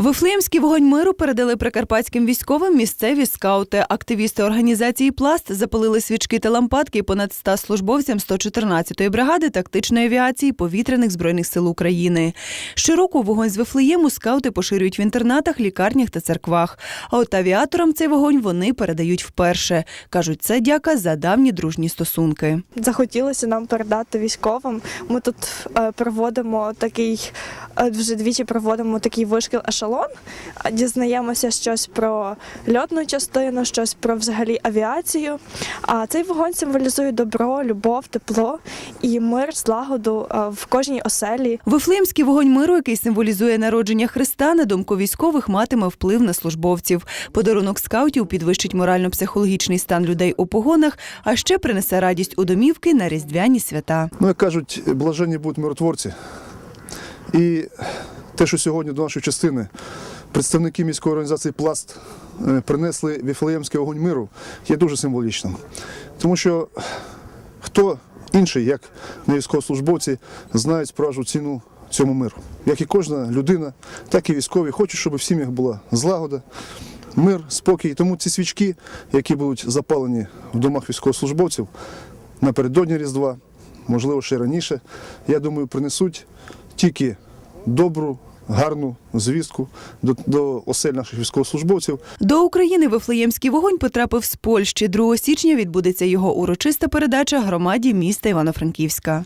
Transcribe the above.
Вифлеємський вогонь миру передали прикарпатським військовим місцеві скаути. Активісти організації Пласт запалили свічки та лампадки понад 100 службовцям 114-ї бригади тактичної авіації повітряних збройних сил України. Щороку вогонь з Вифлеєму скаути поширюють в інтернатах, лікарнях та церквах. А от авіаторам цей вогонь вони передають вперше. кажуть, це дяка за давні дружні стосунки. Захотілося нам передати військовим. Ми тут е, проводимо такий, е, вже двічі проводимо такий вишкіл ешелон. Е, Дізнаємося щось про льотну частину, щось про взагалі авіацію. А цей вогонь символізує добро, любов, тепло і мир, злагоду е, в кожній оселі. Вифлеємський вогонь миру, який символізує народження Христа, на думку військових, матиме вплив на службовців. Подарунок скаутів підвищить морально-психологічний стан людей у погонах, а ще принесе радість у домівки на різдвяні свята. Ну, як кажуть, блаженні будуть миротворці. І те, що сьогодні до нашої частини представники міської організації Пласт е, принесли Віфлеємський огонь миру, є дуже символічним. Тому що хто інший, як не військовослужбовці, знають справжню ціну цьому миру. Як і кожна людина, так і військові хочуть, щоб в сім'ях була злагода, мир, спокій. Тому ці свічки, які будуть запалені в домах військовослужбовців напередодні Різдва, можливо, ще раніше, я думаю, принесуть тільки добру, гарну звістку до, до осель наших військовослужбовців. До України Вифлеємський вогонь потрапив з Польщі. 2 січня відбудеться його урочиста передача громаді міста Івано-Франківська.